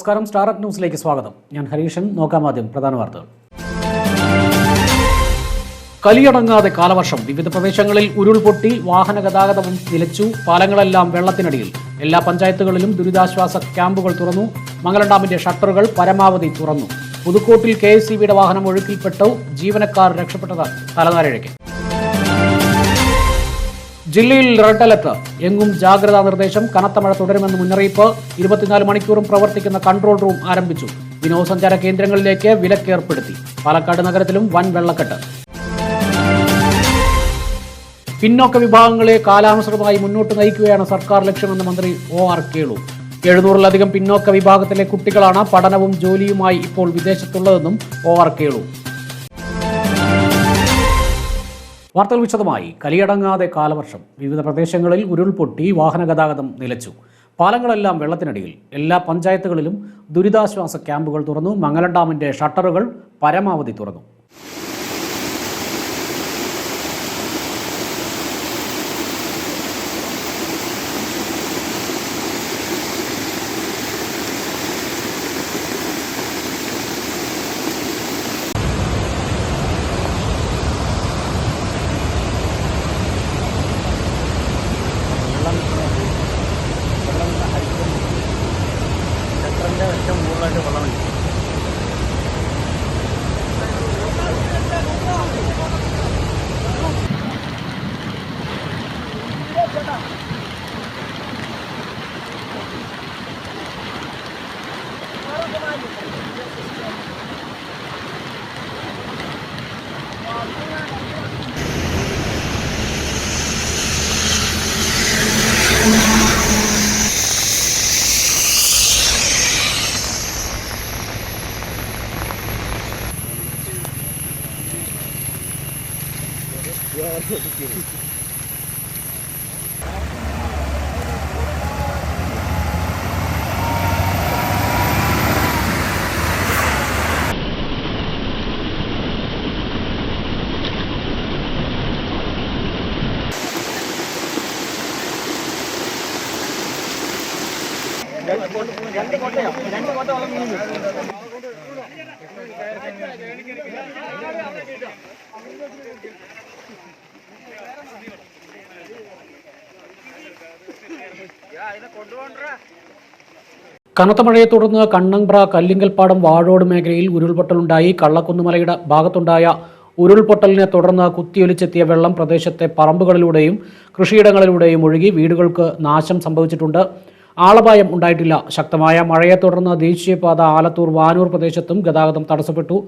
നമസ്കാരം. സ്റ്റാർ ന്യൂസിലേക്ക് സ്വാഗതം. ഞാൻ ഹരീഷൻ നോക്കാം ആദ്യം പ്രധാന വാർത്തകൾ. കലിയടങ്ങാതെ കാലവർഷം. വിവിധ പ്രദേശങ്ങളിൽ ഉരുൾപൊട്ടി വാഹന ഗതാഗതവും നിലച്ചു പാലങ്ങളെല്ലാം വെള്ളത്തിനടിയിൽ. എല്ലാ പഞ്ചായത്തുകളിലും ദുരിതാശ്വാസ ക്യാമ്പുകൾ തുറന്നു. മംഗലം ഡാമിന്റെ ഷട്ടറുകൾ പരമാവധി തുറന്നു. പുതുക്കോട്ടിൽ കെ എസ് വാഹനം ഒഴുക്കിൽപ്പെട്ടു. ജീവനക്കാർ രക്ഷപ്പെട്ടത് തലനാരിഴയ്ക്ക്. ജില്ലയിൽ റെഡ് അലർട്ട് എങ്ങും ജാഗ്രതാ നിർദ്ദേശം കനത്ത മഴ തുടരുമെന്ന് മുന്നറിയിപ്പ് ഇരുപത്തിനാല് മണിക്കൂറും പ്രവർത്തിക്കുന്ന കൺട്രോൾ റൂം ആരംഭിച്ചു. വിനോദസഞ്ചാര കേന്ദ്രങ്ങളിലേക്ക് വിലക്കേർപ്പെടുത്തി പാലക്കാട് നഗരത്തിലും വൻ വെള്ളക്കെട്ട്. പിന്നോക്ക വിഭാഗങ്ങളെ കാലാനുസൃതമായി മുന്നോട്ട് നയിക്കുകയാണ് സർക്കാർ ലക്ഷ്യമെന്ന് മന്ത്രി ഒ ആർ കേളു. എഴുന്നൂറിലധികം പിന്നോക്ക വിഭാഗത്തിലെ കുട്ടികളാണ് പഠനവും ജോലിയുമായി ഇപ്പോൾ വിദേശത്തുള്ളതെന്നും ഒ ആർ കേളു. വാർത്തകൾ വിശദമായി. കലിയടങ്ങാതെ കാലവർഷം. വിവിധ പ്രദേശങ്ങളിൽ ഉരുൾപൊട്ടി വാഹന ഗതാഗതം നിലച്ചു. പാലങ്ങളെല്ലാം വെള്ളത്തിനടിയിൽ. എല്ലാ പഞ്ചായത്തുകളിലും ദുരിതാശ്വാസ ക്യാമ്പുകൾ തുറന്നു. മംഗലം ഡാമിന്റെ ഷട്ടറുകൾ പരമാവധി തുറന്നു. രണ്ട് കോട്ട് രണ്ട് കോട്ടയോ രണ്ട് കോട്ടോളം മീൻ കനത്ത മഴയെ തുടർന്ന് കണ്ണമ്പ്ര കല്ലിങ്കൽപ്പാടം വാഴോട് മേഖലയിൽ ഉരുൾപൊട്ടലുണ്ടായി. കള്ളക്കുന്നുമലയുടെ ഭാഗത്തുണ്ടായ ഉരുൾപൊട്ടലിനെ തുടർന്ന് കുത്തിയൊലിച്ചെത്തിയ വെള്ളം പ്രദേശത്തെ പറമ്പുകളിലൂടെയും കൃഷിയിടങ്ങളിലൂടെയും ഒഴുകി വീടുകൾക്ക് നാശം സംഭവിച്ചിട്ടുണ്ട്. ആളപായം ഉണ്ടായിട്ടില്ല. ശക്തമായ മഴയെ തുടർന്ന് ദേശീയപാത ആലത്തൂർ വാനൂർ പ്രദേശത്തും ഗതാഗതം തടസ്സപ്പെട്ടു.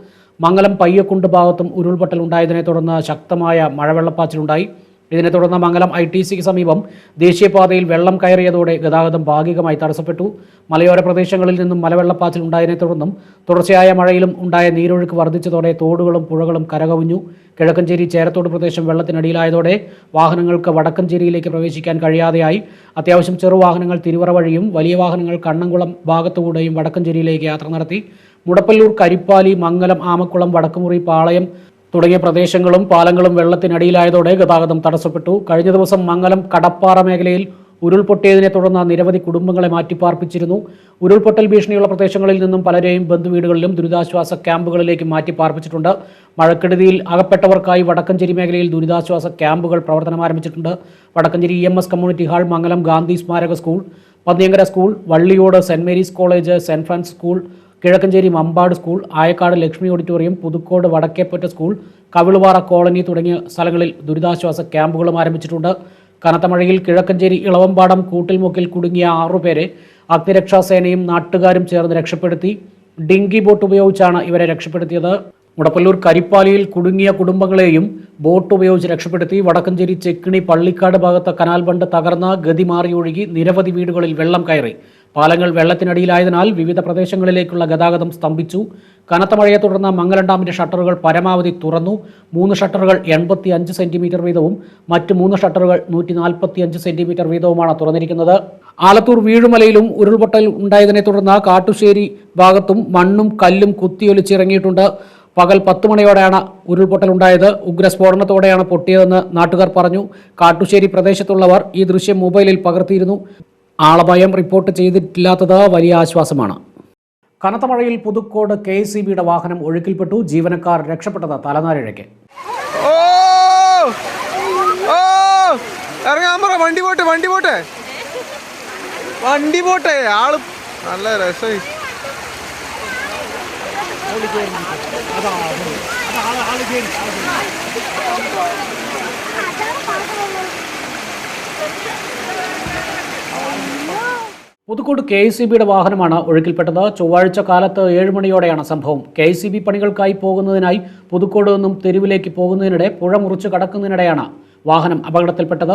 മംഗലം പയ്യക്കുണ്ട് ഭാഗത്തും ഉരുൾപൊട്ടൽ ഉണ്ടായതിനെ തുടർന്ന് ശക്തമായ മഴവെള്ളപ്പാച്ചിലുണ്ടായി. ഇതിനെ തുടർന്ന് മംഗലം ഐ ടി സിക്ക് സമീപം ദേശീയപാതയിൽ വെള്ളം കയറിയതോടെ ഗതാഗതം ഭാഗികമായി തടസ്സപ്പെട്ടു. മലയോര പ്രദേശങ്ങളിൽ നിന്നും മലവെള്ളപ്പാച്ചിൽ ഉണ്ടായതിനെ തുടർന്നും തുടർച്ചയായ മഴയിലും ഉണ്ടായ നീരൊഴുക്ക് വർദ്ധിച്ചതോടെ തോടുകളും പുഴകളും കരകവിഞ്ഞു. കിഴക്കഞ്ചേരി ചേരത്തോട് പ്രദേശം വെള്ളത്തിനടിയിലായതോടെ വാഹനങ്ങൾക്ക് വടക്കഞ്ചേരിയിലേക്ക് പ്രവേശിക്കാൻ കഴിയാതെയായി. അത്യാവശ്യം ചെറുവാഹനങ്ങൾ തിരുവറ വഴിയും വലിയ വാഹനങ്ങൾ കണ്ണംകുളം ഭാഗത്തുകൂടെയും വടക്കഞ്ചേരിയിലേക്ക് യാത്ര നടത്തി. മുടപ്പല്ലൂർ കരിപ്പാലി മംഗലം ആമക്കുളം വടക്കുമുറി പാളയം തുടങ്ങിയ പ്രദേശങ്ങളും പാലങ്ങളും വെള്ളത്തിനടിയിലായതോടെ ഗതാഗതം തടസ്സപ്പെട്ടു. കഴിഞ്ഞ ദിവസം മംഗലം കടപ്പാറ മേഖലയിൽ ഉരുൾപൊട്ടിയതിനെ തുടർന്ന് നിരവധി കുടുംബങ്ങളെ മാറ്റിപ്പാർപ്പിച്ചിരുന്നു. ഉരുൾപൊട്ടൽ ഭീഷണിയുള്ള പ്രദേശങ്ങളിൽ നിന്നും പലരെയും ബന്ധുവീടുകളിലും ദുരിതാശ്വാസ ക്യാമ്പുകളിലേക്ക് മാറ്റിപ്പാർപ്പിച്ചിട്ടുണ്ട്. മഴക്കെടുതിയിൽ അകപ്പെട്ടവർക്കായി വടക്കഞ്ചേരി മേഖലയിൽ ദുരിതാശ്വാസ ക്യാമ്പുകൾ പ്രവർത്തനം ആരംഭിച്ചിട്ടുണ്ട്. Vadakkanchery E M S community hall Mangalam Gandhi സ്മാരക school Panniyankara school Valliyode saint Mary's college saint Francis school Kizhakkanchery Mampad school Ayakkad Lakshmi auditorium Puthukkode Vadakkepatta school Kavilupara colony തുടങ്ങിയ സ്ഥലങ്ങളിൽ ദുരിതാശ്വാസ ക്യാമ്പുകളും ആരംഭിച്ചിട്ടുണ്ട്. കനത്ത മഴയിൽ കിഴക്കഞ്ചേരി ഇളവമ്പാടം കൂട്ടിൽമുക്കിൽ കുടുങ്ങിയ ആറുപേരെ അഗ്നിരക്ഷാസേനയും നാട്ടുകാരും ചേർന്ന് രക്ഷപ്പെടുത്തി. ഡിങ്കി ബോട്ട് ഉപയോഗിച്ചാണ് ഇവരെ രക്ഷപ്പെടുത്തിയത്. മുടപ്പല്ലൂർ കരിപ്പാലിയിൽ കുടുങ്ങിയ കുടുംബങ്ങളെയും ബോട്ട് ഉപയോഗിച്ച് രക്ഷപ്പെടുത്തി. വടക്കഞ്ചേരി ചെക്കിണി പള്ളിക്കാട് ഭാഗത്ത് കനാൽ ബണ്ട് തകർന്ന ഗതി മാറി ഒഴുകി നിരവധി വീടുകളിൽ വെള്ളം കയറി. പാലങ്ങൾ വെള്ളത്തിനടിയിലായതിനാൽ വിവിധ പ്രദേശങ്ങളിലേക്കുള്ള ഗതാഗതം സ്തംഭിച്ചു. കനത്ത മഴയെ തുടർന്ന് മംഗലം ഡാമിന്റെ ഷട്ടറുകൾ പരമാവധി തുറന്നു. മൂന്ന് ഷട്ടറുകൾ എൺപത്തി അഞ്ച് സെന്റിമീറ്റർ വീതവും മറ്റ് മൂന്ന് ഷട്ടറുകൾ നൂറ്റി നാൽപ്പത്തി അഞ്ച് സെന്റിമീറ്റർ വീതവുമാണ് തുറന്നിരിക്കുന്നത്. ആലത്തൂർ വീഴുമലയിലും ഉരുൾപൊട്ടൽ ഉണ്ടായതിനെ തുടർന്ന് കാട്ടുശ്ശേരി ഭാഗത്തും മണ്ണും കല്ലും കുത്തിയൊലിച്ചിറങ്ങിയിട്ടുണ്ട്. പകൽ പത്ത് മണിയോടെയാണ് ഉരുൾപൊട്ടലുണ്ടായത് ഉഗ്രസ്ഫോടനത്തോടെയാണ് പൊട്ടിയതെന്ന് നാട്ടുകാർ പറഞ്ഞു. കാട്ടുശ്ശേരി പ്രദേശത്തുള്ളവർ ഈ ദൃശ്യം മൊബൈലിൽ പകർത്തിയിരുന്നു. ആളപായം റിപ്പോർട്ട് ചെയ്തിട്ടില്ലാത്തത് വലിയ ആശ്വാസമാണ്. കനത്ത മഴയിൽ പുതുക്കോട് കെ സി ബിയുടെ വാഹനം ഒഴുക്കിൽപ്പെട്ടു. ജീവനക്കാർ രക്ഷപ്പെട്ടത് തലനാരിഴയ്ക്ക്. ഇറങ്ങാൻ പറ വണ്ടി വണ്ടി വണ്ടി ആൾ നല്ല പുതുക്കോട് കെ സി ബിയുടെ വാഹനമാണ് ഒഴുക്കിൽപ്പെട്ടത്. ചൊവ്വാഴ്ച കാലത്ത് ഏഴ് മണിയോടെയാണ് സംഭവം. കെ സി ബി പണികൾക്കായി പോകുന്നതിനായി പുതുക്കോട് നിന്നും തെരുവിലേക്ക് പോകുന്നതിനിടെ പുഴ മുറിച്ച് കടക്കുന്നതിനിടെയാണ് വാഹനം അപകടത്തിൽപ്പെട്ടത്.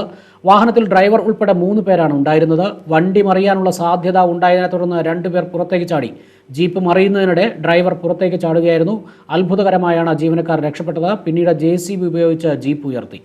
വാഹനത്തിൽ ഡ്രൈവർ ഉൾപ്പെടെ മൂന്ന് പേരാണ് ഉണ്ടായിരുന്നത്. വണ്ടി മറിയാനുള്ള സാധ്യത ഉണ്ടായതിനെ തുടർന്ന് രണ്ടുപേർ പുറത്തേക്ക് ചാടി. ജീപ്പ് മറിയുന്നതിനിടെ ഡ്രൈവർ പുറത്തേക്ക് ചാടുകയായിരുന്നു. അത്ഭുതകരമായാണ് ജീവനക്കാർ രക്ഷപ്പെട്ടത്. പിന്നീട് ജെ ഉപയോഗിച്ച് ജീപ്പ് ഉയർത്തി.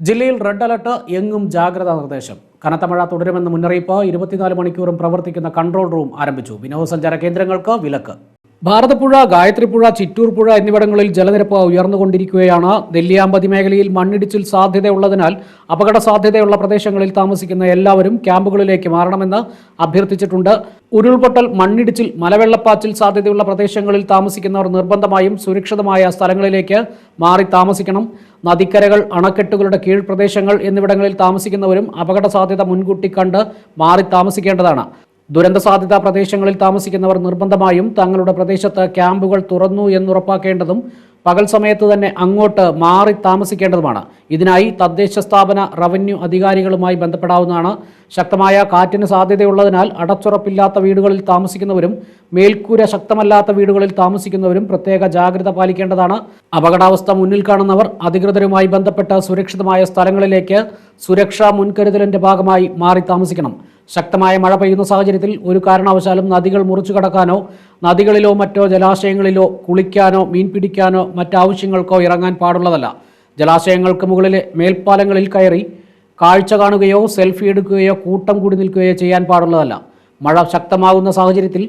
ജില്ലയിൽ റെഡ് അലർട്ട് എങ്ങും ജാഗ്രതാ നിർദ്ദേശം. കനത്ത മഴ തുടരുമെന്ന് മുന്നറിയിപ്പ് ഇരുപത്തിനാല് മണിക്കൂറും പ്രവർത്തിക്കുന്ന കൺട്രോൾ റൂം ആരംഭിച്ചു. വിനോദസഞ്ചാര കേന്ദ്രങ്ങൾക്ക് വിലക്ക്. ഭാരതപ്പുഴ ഗായത്രിപ്പുഴ ചിറ്റൂർപ്പുഴ എന്നിവിടങ്ങളിൽ ജലനിരപ്പ് ഉയർന്നുകൊണ്ടിരിക്കുകയാണ്. നെല്ലിയാമ്പതി മേഖലയിൽ മണ്ണിടിച്ചിൽ സാധ്യതയുള്ളതിനാൽ അപകട സാധ്യതയുള്ള പ്രദേശങ്ങളിൽ താമസിക്കുന്ന എല്ലാവരും ക്യാമ്പുകളിലേക്ക് മാറണമെന്ന് അഭ്യർത്ഥിച്ചിട്ടുണ്ട്. ഉരുൾപൊട്ടൽ മണ്ണിടിച്ചിൽ മലവെള്ളപ്പാച്ചിൽ സാധ്യതയുള്ള പ്രദേശങ്ങളിൽ താമസിക്കുന്നവർ നിർബന്ധമായും സുരക്ഷിതമായ സ്ഥലങ്ങളിലേക്ക് മാറി താമസിക്കണം. നദിക്കരകൾ അണക്കെട്ടുകളുടെ കീഴ്പ്രദേശങ്ങൾ എന്നിവിടങ്ങളിൽ താമസിക്കുന്നവരും അപകട സാധ്യത മുൻകൂട്ടി കണ്ട് മാറി താമസിക്കേണ്ടതാണ്. ദുരന്ത സാധ്യതാ പ്രദേശങ്ങളിൽ താമസിക്കുന്നവർ നിർബന്ധമായും തങ്ങളുടെ പ്രദേശത്ത് ക്യാമ്പുകൾ തുറന്നു എന്നുറപ്പാക്കേണ്ടതും പകൽ സമയത്ത് തന്നെ അങ്ങോട്ട് മാറി താമസിക്കേണ്ടതുമാണ്. ഇതിനായി തദ്ദേശ സ്ഥാപന റവന്യൂ അധികാരികളുമായി ബന്ധപ്പെടാവുന്നതാണ്. ശക്തമായ കാറ്റിന് സാധ്യതയുള്ളതിനാൽ അടച്ചുറപ്പില്ലാത്ത വീടുകളിൽ താമസിക്കുന്നവരും മേൽക്കൂര ശക്തമല്ലാത്ത വീടുകളിൽ താമസിക്കുന്നവരും പ്രത്യേക ജാഗ്രത പാലിക്കേണ്ടതാണ്. അപകടാവസ്ഥ മുന്നിൽ കാണുന്നവർ അധികൃതരുമായി ബന്ധപ്പെട്ട് സുരക്ഷിതമായ സ്ഥലങ്ങളിലേക്ക് സുരക്ഷാ മുൻകരുതലിന്റെ ഭാഗമായി മാറി താമസിക്കണം. ശക്തമായ മഴ പെയ്യുന്ന സാഹചര്യത്തിൽ ഒരു കാരണവശാലും നദികൾ മുറിച്ചു കടക്കാനോ നദികളിലോ മറ്റോ ജലാശയങ്ങളിലോ കുളിക്കാനോ മീൻ പിടിക്കാനോ മറ്റാവശ്യങ്ങൾക്കോ ഇറങ്ങാൻ പാടുള്ളതല്ല. ജലാശയങ്ങൾക്ക് മുകളിലെ മേൽപ്പാലങ്ങളിൽ കയറി കാഴ്ച കാണുകയോ സെൽഫി എടുക്കുകയോ കൂട്ടം കൂടി നിൽക്കുകയോ ചെയ്യാൻ പാടുള്ളതല്ല. മഴ ശക്തമാകുന്ന സാഹചര്യത്തിൽ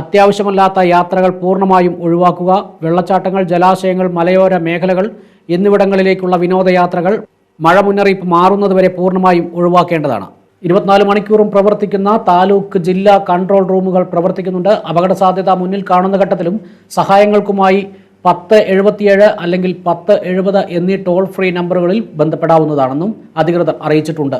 അത്യാവശ്യമല്ലാത്ത യാത്രകൾ പൂർണമായും ഒഴിവാക്കുക വെള്ളച്ചാട്ടങ്ങൾ ജലാശയങ്ങൾ മലയോര മേഖലകൾ എന്നിവിടങ്ങളിലേക്കുള്ള വിനോദയാത്രകൾ മഴ മുന്നറിയിപ്പ് മാറുന്നതുവരെ പൂർണമായും ഒഴിവാക്കേണ്ടതാണ്. ഇരുപത്തിനാല് മണിക്കൂറും പ്രവർത്തിക്കുന്ന താലൂക്ക് ജില്ലാ കൺട്രോൾ റൂമുകൾ പ്രവർത്തിക്കുന്നുണ്ട്. അപകട സാധ്യത മുന്നിൽ കാണുന്ന ഘട്ടത്തിലും സഹായങ്ങൾക്കുമായി പത്ത് എഴുപത്തിയേഴ് അല്ലെങ്കിൽ പത്ത് എഴുപത് എന്നീ ടോൾ ഫ്രീ നമ്പറുകളിൽ ബന്ധപ്പെടാവുന്നതാണെന്നും അധികൃതർ അറിയിച്ചിട്ടുണ്ട്.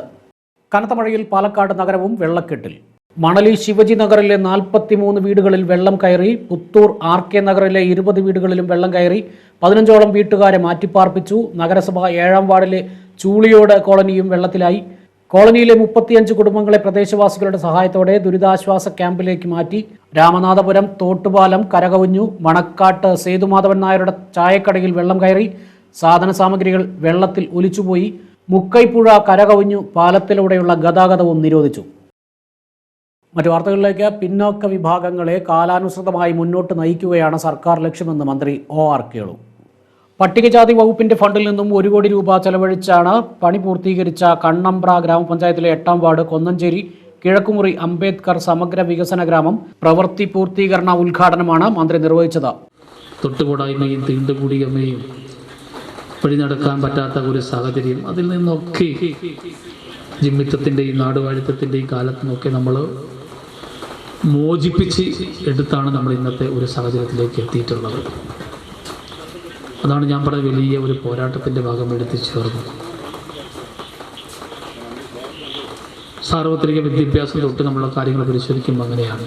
കനത്ത മഴയിൽ പാലക്കാട് നഗരവും വെള്ളക്കെട്ടിൽ. മണലി ശിവജി നഗറിലെ നാൽപ്പത്തിമൂന്ന് വീടുകളിൽ വെള്ളം കയറി പുത്തൂർ ആർ കെ നഗറിലെ ഇരുപത് വീടുകളിലും വെള്ളം കയറി പതിനഞ്ചോളം വീട്ടുകാരെ മാറ്റിപ്പാർപ്പിച്ചു. നഗരസഭ ഏഴാം വാർഡിലെ ചൂളിയോട് കോളനിയും വെള്ളത്തിലായി. കോളനിയിലെ മുപ്പത്തിയഞ്ച് കുടുംബങ്ങളെ പ്രദേശവാസികളുടെ സഹായത്തോടെ ദുരിതാശ്വാസ ക്യാമ്പിലേക്ക് മാറ്റി രാമനാഥപുരം തോട്ടുപാലം കരകവിഞ്ഞു മണക്കാട്ട് സേതുമാധവൻ നായരുടെ ചായക്കടയിൽ വെള്ളം കയറി സാധന സാമഗ്രികൾ വെള്ളത്തിൽ ഒലിച്ചുപോയി. മുക്കൈപ്പുഴ കരകവിഞ്ഞു പാലത്തിലൂടെയുള്ള ഗതാഗതവും നിരോധിച്ചു. മറ്റു വാർത്തകളിലേക്ക് പിന്നോക്ക വിഭാഗങ്ങളെ കാലാനുസൃതമായി മുന്നോട്ട് നയിക്കുകയാണ് സർക്കാർ ലക്ഷ്യമെന്ന് മന്ത്രി ഒ ആർ കേളു. പട്ടികജാതി വകുപ്പിന്റെ ഫണ്ടിൽ നിന്നും ഒരു കോടി രൂപ ചെലവഴിച്ചാണ് പണി പൂർത്തീകരിച്ച കണ്ണമ്പ്ര ഗ്രാമപഞ്ചായത്തിലെ എട്ടാം വാർഡ് കൊന്നഞ്ചേരി കിഴക്കുമുറി അംബേദ്കർ സമഗ്ര വികസന ഗ്രാമം പ്രവൃത്തി പൂർത്തീകരണ ഉദ്ഘാടനമാണ് മന്ത്രി നിർവഹിച്ചത്. തൊട്ടുകൂടായ്മയും തീണ്ടുകൂടിയമ്മയും വഴി പറ്റാത്ത ഒരു സാഹചര്യം അതിൽ നിന്നൊക്കെ ജിമ്മിത്തത്തിന്റെയും നാടുവാഴിത്തത്തിന്റെയും കാലത്ത് നിന്നൊക്കെ നമ്മൾ മോചിപ്പിച്ച് എടുത്താണ് നമ്മൾ ഇന്നത്തെ ഒരു സാഹചര്യത്തിലേക്ക് എത്തിയിട്ടുള്ളത്. അതാണ് ഞാൻ പറഞ്ഞ വലിയ ഒരു പോരാട്ടത്തിന്റെ ഭാഗം എടുത്തു ചേർന്നത് സാർവത്രിക വിദ്യാഭ്യാസം തൊട്ട് നമ്മളെ കാര്യങ്ങൾ പരിശോധിക്കുമ്പോൾ അങ്ങനെയാണ്.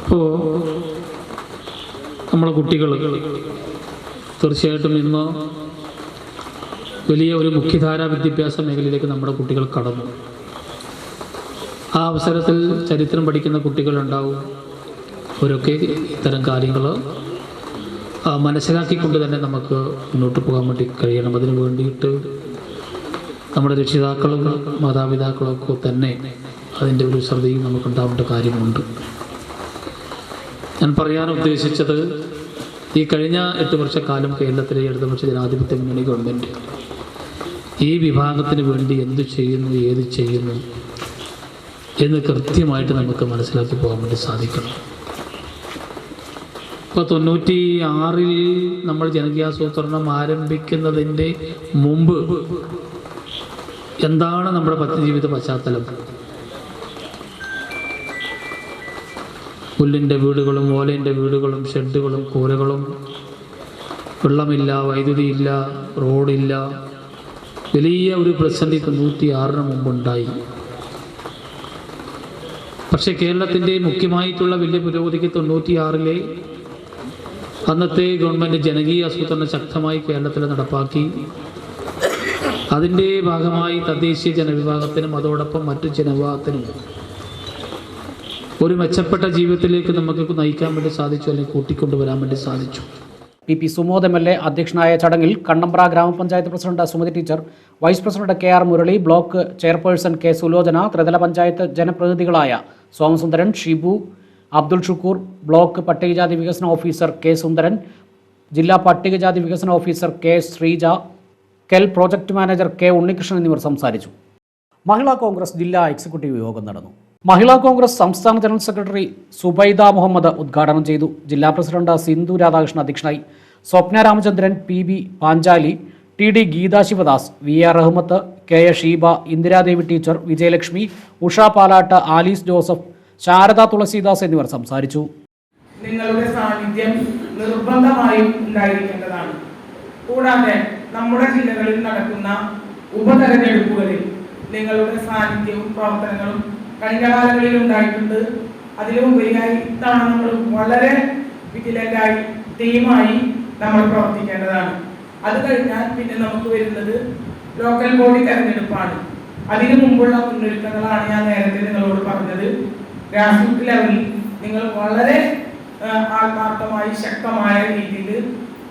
അപ്പോൾ നമ്മളെ കുട്ടികൾ തീർച്ചയായിട്ടും ഇന്ന് വലിയ ഒരു മുഖ്യധാരാ വിദ്യാഭ്യാസ മേഖലയിലേക്ക് നമ്മുടെ കുട്ടികൾ കടന്നു. ആ അവസരത്തിൽ ചരിത്രം പഠിക്കുന്ന കുട്ടികളുണ്ടാവും. അവരൊക്കെ ഇത്തരം കാര്യങ്ങൾ മനസ്സിലാക്കിക്കൊണ്ട് തന്നെ നമുക്ക് മുന്നോട്ട് പോകാൻ വേണ്ടി കഴിയണം. അതിന് വേണ്ടിയിട്ട് നമ്മുടെ രക്ഷിതാക്കളും മാതാപിതാക്കളും ഒക്കെ തന്നെ അതിന്റെ ഒരു ശ്രദ്ധയും നമുക്കുണ്ടാവേണ്ട കാര്യമുണ്ട്. ഞാൻ പറയാൻ ഉദ്ദേശിച്ചത് ഈ കഴിഞ്ഞ എട്ട് വർഷക്കാലം കേരളത്തിലെ ഇടതുപക്ഷ ജനാധിപത്യ മുന്നണി ഗവൺമെന്റ് ഈ വിഭാഗത്തിന് വേണ്ടി എന്തു ചെയ്യുന്നു ഏത് ചെയ്യുന്നു എന്ന് കൃത്യമായിട്ട് നമുക്ക് മനസ്സിലാക്കി പോകാൻ വേണ്ടി സാധിക്കണം. ഇപ്പോൾ തൊണ്ണൂറ്റി ആറിൽ നമ്മൾ ജനകീയാസൂത്രണം ആരംഭിക്കുന്നതിന്റെ മുമ്പ് എന്താണ് നമ്മുടെ പത്ത് ജീവിത പശ്ചാത്തലം? പുല്ലിന്റെ വീടുകളും ഓലയിന്റെ വീടുകളും ഷെഡുകളും കൂരകളും വെള്ളമില്ല വൈദ്യുതിയില്ല റോഡില്ല. വലിയ ഒരു പ്രതിസന്ധി തൊണ്ണൂറ്റി ആറിന് മുമ്പുണ്ടായി. പക്ഷേ കേരളത്തിന്റെ മുഖ്യമായിട്ടുള്ള വലിയ പുരോഗതിക്ക് തൊണ്ണൂറ്റിയാറിലെ അന്നത്തെ ഗവൺമെന്റ് ജനകീയ ആസൂത്രണം ശക്തമായി കേരളത്തിൽ നടപ്പാക്കി. അതിന്റെ ഭാഗമായി തദ്ദേശീയ ജനവിഭാഗത്തിനും അതോടൊപ്പം മറ്റു ജനവിഭാഗത്തിനും ഒരു മെച്ചപ്പെട്ട ജീവിതത്തിലേക്ക് നമുക്ക് നയിക്കാൻ വേണ്ടി സാധിച്ചു അല്ലെങ്കിൽ കൂട്ടിക്കൊണ്ടുവരാൻ വേണ്ടി സാധിച്ചു. P P Sumod M L A അധ്യക്ഷനായ ചടങ്ങിൽ കണ്ണമ്പ്ര ഗ്രാമപഞ്ചായത്ത് president Sumathi teacher vice president K R Murali block chairperson K Sulochana ത്രിതല പഞ്ചായത്ത് ജനപ്രതിനിധികളായ സോമസുന്ദരൻ ഷിബു അബ്ദുൾ ഷുക്കൂർ ബ്ലോക്ക് പട്ടികജാതി വികസന ഓഫീസർ കെ സുന്ദരൻ ജില്ലാ പട്ടികജാതി വികസന officer K Sreeja KEL project manager K Unnikrishnan എന്നിവർ സംസാരിച്ചു. മഹിളാ കോൺഗ്രസ് ജില്ലാ എക്സിക്യൂട്ടീവ് യോഗം നടന്നു. മഹിളാ കോൺഗ്രസ് സംസ്ഥാന ജനറൽ സെക്രട്ടറി സുബൈദ മുഹമ്മദ് ഉദ്ഘാടനം ചെയ്തു. ജില്ലാ പ്രസിഡന്റ് സിന്ധു രാധാകൃഷ്ണൻ അധ്യക്ഷനായി. Swapna Ramachandran P B Panchali T D Geetha Sivadas V R Rahmath K A Sheeba Indiradevi teacher Vijayalakshmi Usha Palat Alice Joseph Sarada Thulasidas എന്നിവർ സംസാരിച്ചു. നിങ്ങളുടെ സാന്നിധ്യം നിർബന്ധമായും ഉണ്ടായിരിക്കേണ്ടതാണ്. കൂടാതെ നമ്മുടെ ജില്ലകളിൽ നടക്കുന്ന ഉപതെരഞ്ഞെടുപ്പുകളിൽ നിങ്ങളുടെ സാന്നിധ്യവും പ്രവർത്തനങ്ങളും കഴിഞ്ഞ കാലങ്ങളിൽ ഉണ്ടായിട്ടുണ്ട്. അതിലുപരിയായി ഇത്തവണ നമ്മൾ വളരെ വിജിലന്റായി ടീമായി നമ്മൾ പ്രവർത്തിക്കേണ്ടതാണ്. അത് കഴിഞ്ഞാൽ പിന്നെ നമുക്ക് വരുന്നത് ലോക്കൽ ബോഡി തെരഞ്ഞെടുപ്പാണ്. അതിനു മുമ്പുള്ള മുന്നൊരുക്കങ്ങളാണ് ഞാൻ നേരത്തെ നിങ്ങളോട് പറഞ്ഞത്. ഗ്രാസ്റൂട്ട് ലെവലിൽ നിങ്ങൾ വളരെ ആത്മാർത്ഥമായി ശക്തമായ രീതിയിൽ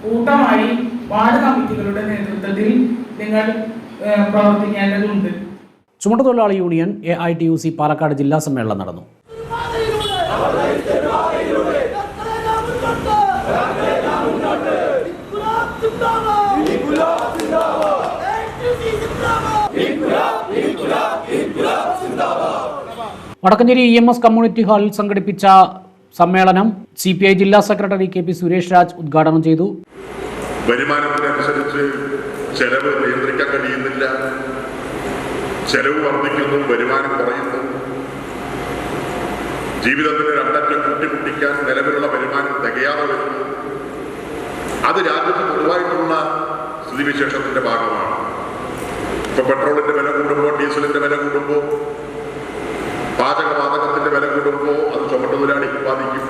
കൂട്ടമായി വാർഡ് കമ്മിറ്റികളുടെ നേതൃത്വത്തിൽ നിങ്ങൾ പ്രവർത്തിക്കേണ്ടതുണ്ട്. ചുമട്ടുതൊഴിലാളി union A I T U C Palakkad ജില്ലാ സമ്മേളനം നടന്നു. Vadakkanchery E M S community ഹാളിൽ സംഘടിപ്പിച്ച സമ്മേളനം സി പി ഐ ജില്ലാ secretary K P Suresh Raj ഉദ്ഘാടനം ചെയ്തു. വരുമാനത്തിനനുസരിച്ച് ചെലവ് നിയന്ത്രിക്കാൻ കഴിയുന്നില്ല. ചെലവ് വർദ്ധിക്കുന്നു വരുമാനം കുറയുന്നു. ജീവിതത്തിന് രണ്ടറ്റം കൂട്ടിമുട്ടിക്കാൻ നിലവിലുള്ള വരുമാനം തികയാതെ വരുന്നു. അത് രാജ്യത്ത് പൊതുവായിട്ടുള്ള സ്ഥിതിവിശേഷത്തിന്റെ ഭാഗമാണ്. ഇപ്പൊ പെട്രോളിന്റെ വില കൂടുമ്പോൾ ഡീസലിന്റെ വില കൂടുമ്പോൾ പാചകവാതകത്തിന്റെ വില കൂടുമ്പോൾ അത് ചുമട്ടുതൊഴിലാളിക്ക് ബാധിക്കും.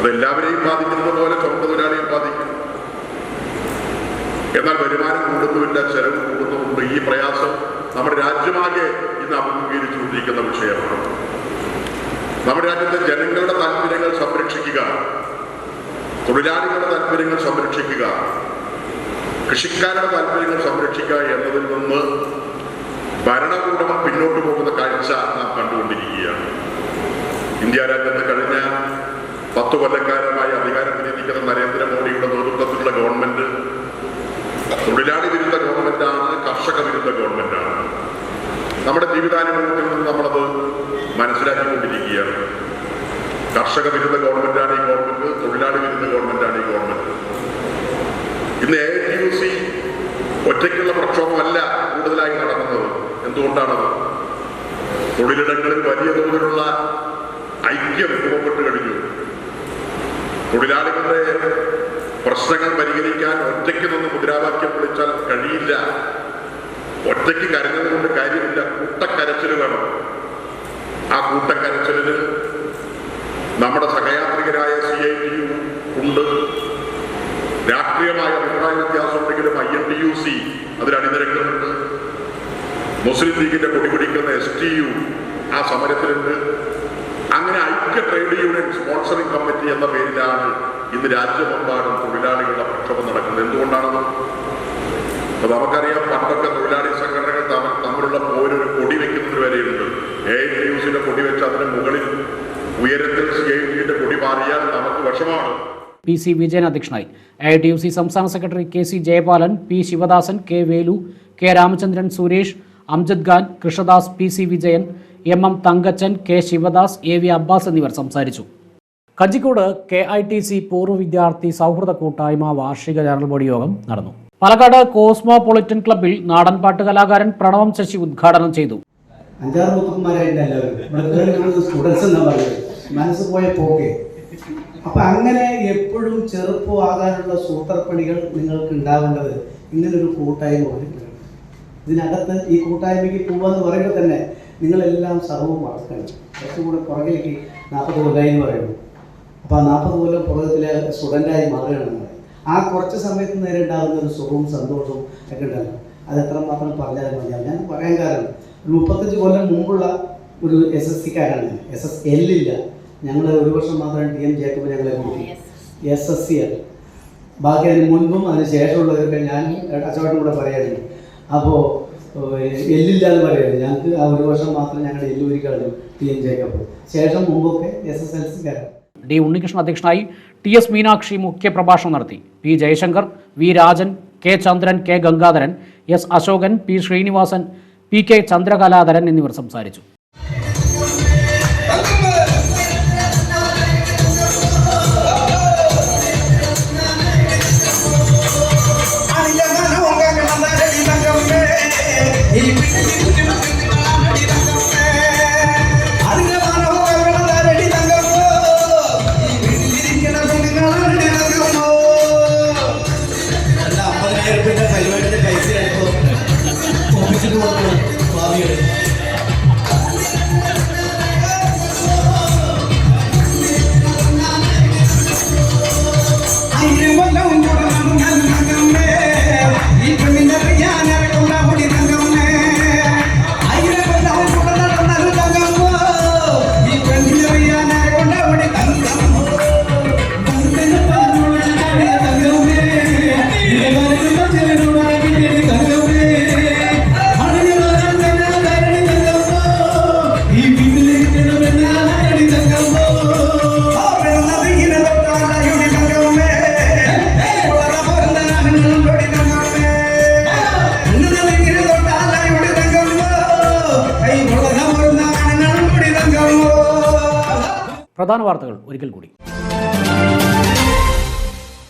അതെല്ലാവരെയും ബാധിക്കുന്നത് പോലെ ചുമട്ടുതൊഴിലാളിയെ ബാധിക്കും. എന്നാൽ വരുമാനം കൂടുന്നുമില്ല ചെലവ് കൂടുന്നുമുണ്ട്. ഈ പ്രയാസം നമ്മുടെ രാജ്യമാകെ ഇന്ന് അഭിമുഖീകരിച്ചുകൊണ്ടിരിക്കുന്ന വിഷയമാണ്. നമ്മുടെ രാജ്യത്തെ ജനങ്ങളുടെ താല്പര്യങ്ങൾ സംരക്ഷിക്കുക തൊഴിലാളികളുടെ താല്പര്യങ്ങൾ സംരക്ഷിക്കുക കൃഷിക്കാരുടെ താല്പര്യങ്ങൾ സംരക്ഷിക്കുക എന്നതിൽ നിന്ന് ഭരണകൂടം പിന്നോട്ട് പോകുന്ന കാഴ്ച നാം കണ്ടുകൊണ്ടിരിക്കുകയാണ്. ഇന്ത്യ രാജ്യത്ത് കഴിഞ്ഞ പത്ത് കൊല്ലക്കാലമായി അധികാരത്തിലിരിക്കുന്ന നരേന്ദ്രമോദിയുടെ നേതൃത്വത്തിലുള്ള ഗവൺമെന്റ് തൊഴിലാളി വിരുദ്ധ ഗവൺമെന്റാണ് കർഷക വിരുദ്ധ ഗവൺമെന്റാണ്. നമ്മുടെ ജീവിതാനുഭവത്തിൽ നിന്ന് നമ്മളത് മനസ്സിലാക്കിക്കൊണ്ടിരിക്കുകയാണ്. കർഷക വിരുദ്ധ ഗവൺമെന്റാണ് ഈ ഗവൺമെന്റ് തൊഴിലാളി വിരുദ്ധ ഗവൺമെന്റാണ് ഈ ഗവൺമെന്റ്. ഇന്ന് എ ടി യു സി ഒറ്റയ്ക്കുള്ള പ്രക്ഷോഭമല്ല കൂടുതലായി നടക്കുന്നത്. എന്തുകൊണ്ടാണത് തൊഴിലിടങ്ങളിൽ വലിയ തോതിലുള്ള ഐക്യം രൂപപ്പെട്ടു കഴിഞ്ഞു. തൊഴിലാളികളുടെ പ്രശ്നങ്ങൾ പരിഹരിക്കാൻ ഒറ്റയ്ക്ക് നിന്ന് മുദ്രാവാക്യം വിളിച്ചാൽ കഴിയില്ല. ഒറ്റയ്ക്ക് കരഞ്ഞത് കൊണ്ട് കാര്യമില്ല. കൂട്ടക്കരച്ചിൽ വേണം. ആ കൂട്ടക്കരച്ചിലിന് നമ്മുടെ സഹയാത്രികരായ സി ഐ ടി യു ഉണ്ട്. രാഷ്ട്രീയമായ അഭിപ്രായ വ്യത്യാസം ഉണ്ടെങ്കിലും I N T U C അതിൽ അണിനിരക്കുന്നുണ്ട്. മുസ്ലിം ലീഗിന്റെ കൊടി പിടിക്കുന്ന എസ് ടി യു ആ സമരത്തിലുണ്ട് അങ്ങനെ ഐക്യ ട്രേഡ് യൂണിയൻ സ്പോൺസറിംഗ് കമ്മിറ്റി എന്ന പേരിലാണ് ഇന്ന് രാജ്യമെമ്പാടും തൊഴിലാളികളുടെ പ്രക്ഷോഭം നടക്കുന്നത്. എന്തുകൊണ്ടാണത് അപ്പൊ നമുക്കറിയാം പണ്ടൊക്കെ തൊഴിലാളി സംഘടനകൾ തമ്മിലുള്ള പോരൊരു കൊടി വെക്കുന്നതിന് വരെയുണ്ട് എ ഐ യുസിന്റെ കൊടി വെച്ച് അതിന് മുകളിൽ ഉയരത്തിൽ സി ഐ കൊടി മാറിയാൽ നമുക്ക് വിഷമാണ് പി സി വിജയൻ അധ്യക്ഷനായി. എ ടി യു സി സംസ്ഥാന secretary K C Jayapalan P Sivadasan K Velu K Ramachandran Suresh Amjad Khan Krishnadas P C Vijayan M M Thankachan K Sivadas A V Abbas എന്നിവർ സംസാരിച്ചു. Kanjikode K I T C പൂർവ വിദ്യാർത്ഥി സൗഹൃദ കൂട്ടായ്മ വാർഷിക general body യോഗം നടന്നു. Palakkad cosmopolitan ക്ലബ്ബിൽ നാടൻപാട്ട് കലാകാരൻ പ്രണവം ശശി ഉദ്ഘാടനം ചെയ്തു. മനസ്സ് പോയ പോകെ അപ്പൊ അങ്ങനെ എപ്പോഴും ചെറുപ്പമാകാനുള്ള സൂത്രപ്പണികൾ നിങ്ങൾക്ക് ഉണ്ടാവേണ്ടത് ഇങ്ങനൊരു കൂട്ടായ്മ ഒരുക്കുകയാണ് ഇതിനകത്ത് ഈ കൂട്ടായ്മയ്ക്ക് പോവാന്ന് പറയുമ്പോൾ തന്നെ നിങ്ങളെല്ലാം സർവം കുറച്ചും കൂടെ പുറകിലേക്ക് നാൽപ്പത് കൊല്ലായി എന്ന് പറയുന്നു. അപ്പോൾ ആ നാൽപ്പത് കൊല്ലം പുറകത്തിൽ സ്റ്റുഡന്റായി മാറുകയാണ് നിങ്ങൾ ആ കുറച്ച് സമയത്ത് നേരെ ഉണ്ടാകുന്ന ഒരു സുഖവും സന്തോഷവും ഒക്കെ ഉണ്ടല്ലോ. അത് എത്രമാത്രം പറഞ്ഞാലും മതിയാവും ഞാൻ പറയാൻ കാരണം ഒരു മുപ്പത്തഞ്ച് കൊല്ലം മുമ്പുള്ള ഒരു എസ് എസ് സിക്കാരാണ്. എസ് എസ് എല്ലില്ല ഞങ്ങൾ ഒരു വർഷം മാത്രം ടി എം ജേക്കബ് ഞങ്ങളെ കൂട്ടി. എസ് എസ് സി ആണ്. ബാക്കി അതിന് മുൻപും അതിന് ശേഷമുള്ളവരൊക്കെ ഞാൻ കച്ചവടം കൂടെ പറയായിരുന്നു അപ്പോൾ എല്ലില്ല പറയുന്നത് ഞങ്ങൾക്ക് ആ ഒരു വർഷം മാത്രം ഞങ്ങളുടെ എല്ലൂരി കളഞ്ഞു ടി എം ജേക്കബ് ശേഷം മുമ്പൊക്കെ എസ് എസ് എൽ സി കാരണം ഡി ഉണ്ണികൃഷ്ണൻ അധ്യക്ഷനായി ടി എസ് മീനാക്ഷി മുഖ്യപ്രഭാഷണം നടത്തി. P Jayasankar V Rajan K Chandran K Gangadharan S Asokan P Srinivasan P K Chandrakaladharan എന്നിവർ സംസാരിച്ചു.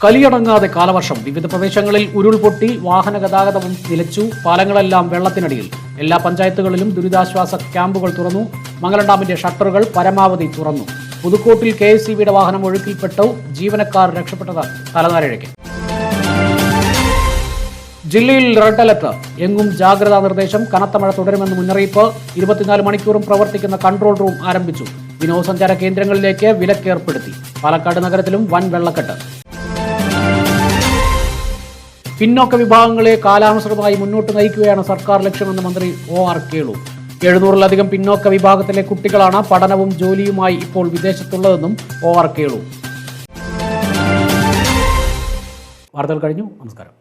കലിയടങ്ങാതെ കാലവർഷം വിവിധ പ്രദേശങ്ങളിൽ ഉരുൾപൊട്ടി വാഹന ഗതാഗതവും നിലച്ചു പാലങ്ങളെല്ലാം വെള്ളത്തിനടിയിൽ. എല്ലാ പഞ്ചായത്തുകളിലും ദുരിതാശ്വാസ ക്യാമ്പുകൾ തുറന്നു. മംഗലം ഡാമിന്റെ ഷട്ടറുകൾ പരമാവധി തുറന്നു. പുതുക്കോട്ടിൽ കെ എസ് വാഹനം ഒഴുക്കിൽപ്പെട്ടു. ജീവനക്കാർ രക്ഷപ്പെട്ടത് തലനാരിഴയ്ക്ക്. ജില്ലയിൽ റെഡ് അലർട്ട്. എങ്ങും ജാഗ്രതാ നിർദ്ദേശം. കനത്ത മഴ തുടരുമെന്ന് മുന്നറിയിപ്പ്. ഇരുപത്തിനാല് മണിക്കൂറും പ്രവർത്തിക്കുന്ന കൺട്രോൾ റൂം ആരംഭിച്ചു. വിനോദസഞ്ചാര കേന്ദ്രങ്ങളിലേക്ക് വിലക്കേർപ്പെടുത്തി. പാലക്കാട് നഗരത്തിലും വൻ വെള്ളക്കെട്ട്. പിന്നോക്ക വിഭാഗങ്ങളെ കാലാനുസൃതമായി മുന്നോട്ട് നയിക്കുകയാണ് സർക്കാർ ലക്ഷ്യമെന്ന് മന്ത്രി ഒ ആർ കേളു. എഴുന്നൂറിലധികം പിന്നോക്ക വിഭാഗത്തിലെ കുട്ടികളാണ് പഠനവും ജോലിയുമായി ഇപ്പോൾ വിദേശത്തുള്ളതെന്നും ഒ ആർ കേളു. വാർത്തകൾ കഴിഞ്ഞു. നമസ്കാരം.